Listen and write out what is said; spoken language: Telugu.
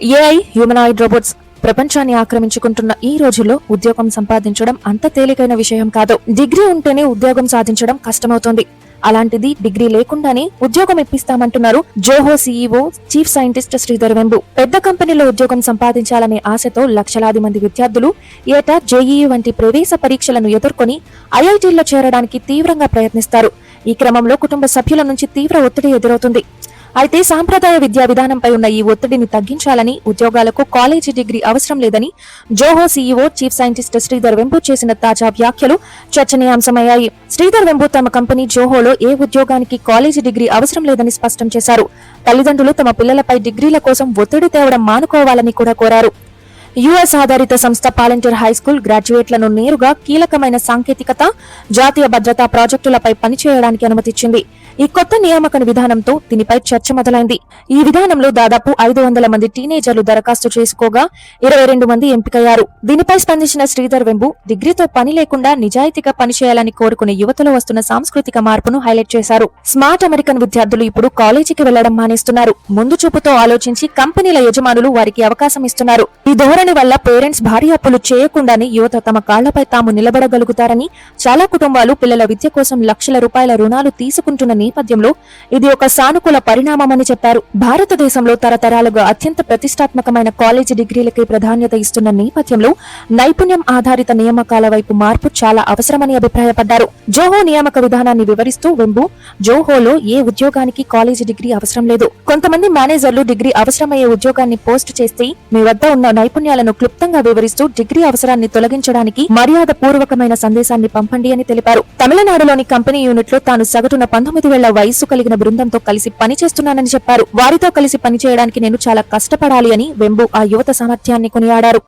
ఏఐ హ్యూమనాయిడ్ రోబోట్స్ ప్రపంచాన్ని ఆక్రమించుకుంటున్న ఈ రోజుల్లో ఉద్యోగం సంపాదించడం అంత తేలికైన విషయం కాదు. డిగ్రీ ఉంటేనే ఉద్యోగం సాధించడం కష్టమవుతోంది. అలాంటిది డిగ్రీ లేకుండానే ఉద్యోగం ఇప్పిస్తామంటున్నారు Zoho CEO chief scientist Sridhar Vembu. పెద్ద కంపెనీలో ఉద్యోగం సంపాదించాలనే ఆశతో లక్షలాది మంది విద్యార్థులు ఏటా జేఈఈ వంటి ప్రవేశ పరీక్షలను ఎదుర్కొని ఐఐటీల్లో చేరడానికి తీవ్రంగా ప్రయత్నిస్తారు. ఈ క్రమంలో కుటుంబ సభ్యుల నుంచి తీవ్ర ఒత్తిడి ఎదురవుతుంది. అయితే సాంప్రదాయ విద్యా విధానంపై ఉన్న ఈ ఒత్తిడిని తగ్గించాలని ఉద్యోగాలకు కాలేజీ డిగ్రీ అవసరం లేదని Zoho CEO chief scientist Sridhar Vembu చేసిన తాజా వ్యాఖ్యలు చర్చనీయాంశమయ్యాయి. శ్రీధర్ వెంబు తమ కంపెనీ జోహోలో ఏ ఉద్యోగానికి కాలేజీ డిగ్రీ అవసరం లేదని స్పష్టం చేశారు. తల్లిదండ్రులు తమ పిల్లలపై డిగ్రీల కోసం ఒత్తిడి తేవడం మానుకోవాలని కూడా కోరారు. యుఎస్ ఆధారిత సంస్థ పాలంటీర్ హై స్కూల్ గ్రాడ్యుయేట్లను నేరుగా కీలకమైన సాంకేతికత జాతీయ భద్రతా ప్రాజెక్టులపై పనిచేయడానికి అనుమతిచ్చింది. ఈ కొత్త నియామక విధానంతో దీనిపై చర్చ మొదలైంది. ఈ విధానంలో దాదాపు ఐదు వందల మంది టీనేజర్లు దరఖాస్తు చేసుకోగా ఇరవై రెండు మంది ఎంపికయ్యారు. దీనిపై స్పందించిన శ్రీధర్ వెంబు డిగ్రీతో పని లేకుండా నిజాయితీగా పనిచేయాలని కోరుకునే యువతలో వస్తున్న సాంస్కృతిక మార్పును హైలైట్ చేశారు. స్మార్ట్ అమెరికన్ విద్యార్థులు ఇప్పుడు కాలేజీకి వెళ్ళడం మానేస్తున్నారు. ముందు చూపుతో ఆలోచించి కంపెనీల యజమానులు వారికి అవకాశం ఇస్తున్నారు. ఈ ధోరణి వల్ల పేరెంట్స్ భారీ అప్పులు చేయకుండానే యువత తమ కాళ్ళపై తాము నిలబడగలుగుతారని చాలా కుటుంబాలు పిల్లల విద్య కోసం లక్షల రూపాయల రుణాలు తీసుకుంటున్న నేపథ్యంలో ఇది ఒక సానుకూల పరిణామమని చెప్పారు. భారతదేశంలో తరతరాలుగా అత్యంత ప్రతిష్టాత్మకమైన కాలేజీ డిగ్రీలకే ప్రాధాన్యత ఇస్తున్న నేపథ్యంలో నైపుణ్యం ఆధారిత నియామకాల వైపు మార్పు చాలా అవసరమని అభిప్రాయపడ్డారు. జోహో నియామక విధానాన్ని వివరిస్తూ వెంబు జోహోలో ఏ ఉద్యోగానికి కాలేజీ డిగ్రీ అవసరం లేదు. కొంతమంది మేనేజర్లు డిగ్రీ అవసరమయ్యే ఉద్యోగాన్ని పోస్ట్ చేస్తే మీ వద్ద ఉన్న నైపుణ్యాలను క్లుప్తంగా వివరిస్తూ డిగ్రీ అవసరాన్ని తొలగించడానికి మర్యాద పూర్వకమైన సందేశాన్ని పంపండి అని తెలిపారు. తమిళనాడులోని కంపెనీ యూనిట్లో తాను సగటున పంతొమ్మిది వేల వయస్సు కలిగిన బృందంతో కలిసి పనిచేస్తున్నానని చెప్పారు. వారితో కలిసి పనిచేయడానికి నేను చాలా కష్టపడాలి అని వెంబు ఆ యువత సామర్థ్యాన్ని కొనియాడారు.